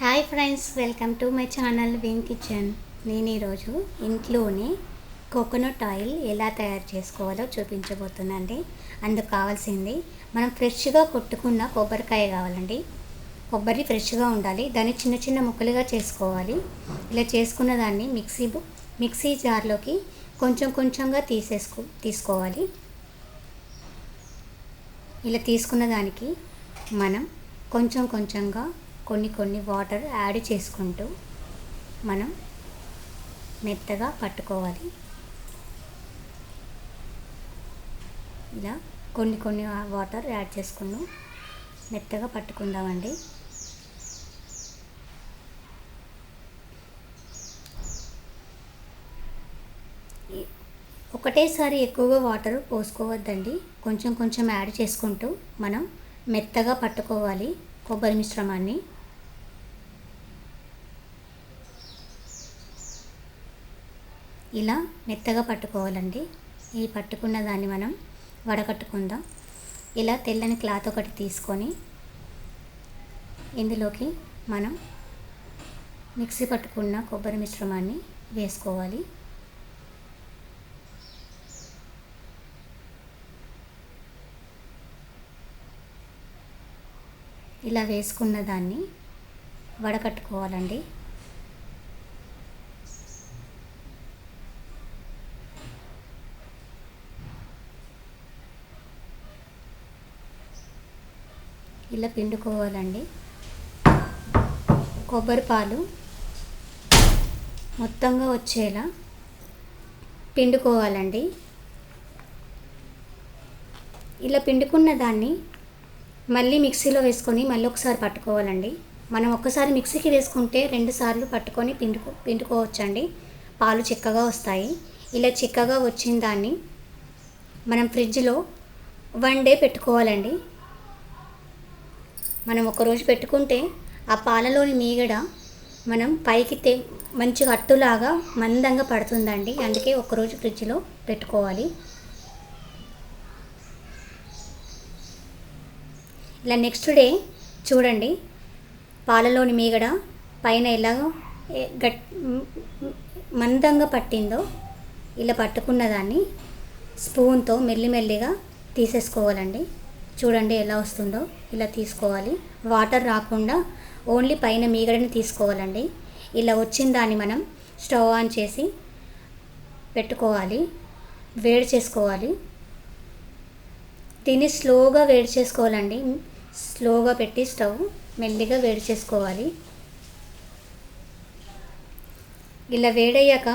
Hi friends welcome to my channel win kitchen. నేను ఈరోజు ఇంట్లోనే కోకోనట్ ఆయిల్ ఎలా తయారు చేసుకోవాలో చూపించబోతున్నానండి. అందుకు కావాల్సింది మనం ఫ్రెష్గా కొట్టుకున్న కొబ్బరికాయ కావాలండి. కొబ్బరి ఫ్రెష్గా ఉండాలి దాన్ని చిన్న చిన్న ముక్కలుగా చేసుకోవాలి. ఇలా చేసుకున్న దాన్ని మిక్సీ మిక్సీ జార్లోకి కొంచెం కొంచెంగా తీసేసుకో తీసుకోవాలి. ఇలా తీసుకున్న దానికి మనం కొంచెం కొంచెంగా కొన్ని కొన్ని వాటర్ యాడ్ చేసుకుంటూ మనం మెత్తగా పట్టుకోవాలి. ఇలా కొన్ని కొన్ని వాటర్ యాడ్ చేసుకున్నాం. మెత్తగా పట్టుకుందామండి. ఒకటేసారి ఎక్కువగా వాటర్ పోసుకోవద్దండి. కొంచెం కొంచెం యాడ్ చేసుకుంటూ మనం మెత్తగా పట్టుకోవాలి కొబ్బరి మిశ్రమాన్ని. ఇలా మెత్తగా పట్టుకోవాలండి. ఈ పట్టుకున్న దాన్ని మనం వడకట్టుకుందాం. ఇలా తెల్లని క్లాత్ ఒకటి తీసుకొని ఇందులోకి మనం మిక్సీ పట్టుకున్న కొబ్బరి మిశ్రమాన్ని వేసుకోవాలి. ఇలా వేసుకున్న దాన్ని వడకట్టుకోవాలండి. ఇలా పిండుకోవాలండి. కొబ్బరి పాలు మొత్తంగా వచ్చేలా పిండుకోవాలండి. ఇలా పిండుకున్న దాన్ని మళ్ళీ మిక్సీలో వేసుకొని మళ్ళీ ఒకసారి పట్టుకోవాలండి. మనం ఒక్కసారి మిక్సీకి వేసుకుంటే రెండు సార్లు పట్టుకొని పిండుకో పిండుకోవచ్చండి. పాలు చిక్కగా వస్తాయి. ఇలా చిక్కగా వచ్చిన దాన్ని మనం ఫ్రిడ్జ్లో వన్ డే పెట్టుకోవాలండి. మనం ఒకరోజు పెట్టుకుంటే ఆ పాలలోని మీగడ మనం పైకి తె మంచిగా అట్టులాగా మందంగా పడుతుందండి. అందుకే ఒకరోజు ఫ్రిడ్జ్లో పెట్టుకోవాలి. ఇలా నెక్స్ట్ డే చూడండి పాలలోని మీగడ పైన ఎలా గట్ మందంగా పట్టిందో ఇలా పట్టుకున్న దాన్ని స్పూన్తో మెల్లిమెల్లిగా తీసేసుకోవాలండి. చూడండి ఎలా వస్తుందో. ఇలా తీసుకోవాలి. వాటర్ రాకుండా ఓన్లీ పైన మీగడని తీసుకోవాలండి. ఇలా వచ్చిన దాన్ని మనం స్టవ్ ఆన్ చేసి పెట్టుకోవాలి. వేడి చేసుకోవాలి. దీన్ని స్లోగా వేడి చేసుకోవాలండి. స్లోగా పెట్టి స్టవ్ మెల్లిగా వేడి చేసుకోవాలి. ఇలా వేడయ్యాక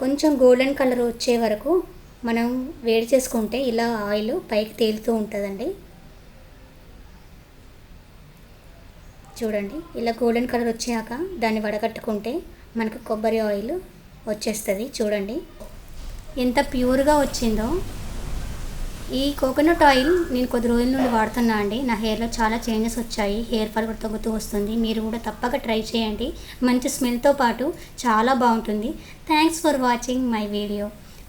కొంచెం గోల్డెన్ కలర్ వచ్చే వరకు మనం వేడి చేసుకుంటే ఇలా ఆయిల్ పైకి తేలుతూ ఉంటుందండి. చూడండి ఇలా గోల్డెన్ కలర్ వచ్చాక దాన్ని వడగట్టుకుంటే మనకు కొబ్బరి ఆయిల్ వచ్చేస్తుంది. చూడండి ఎంత ప్యూర్గా వచ్చిందో. ఈ కోకోనట్ ఆయిల్ నేను కొద్ది రోజుల నుండి వాడుతున్నా అండి. నా హెయిర్లో చాలా చేంజెస్ వచ్చాయి. హెయిర్ ఫాల్ కూడా తగ్గుతూ వస్తుంది. మీరు కూడా తప్పక ట్రై చేయండి. మంచి స్మెల్తో పాటు చాలా బాగుంటుంది. Thanks for watching my video.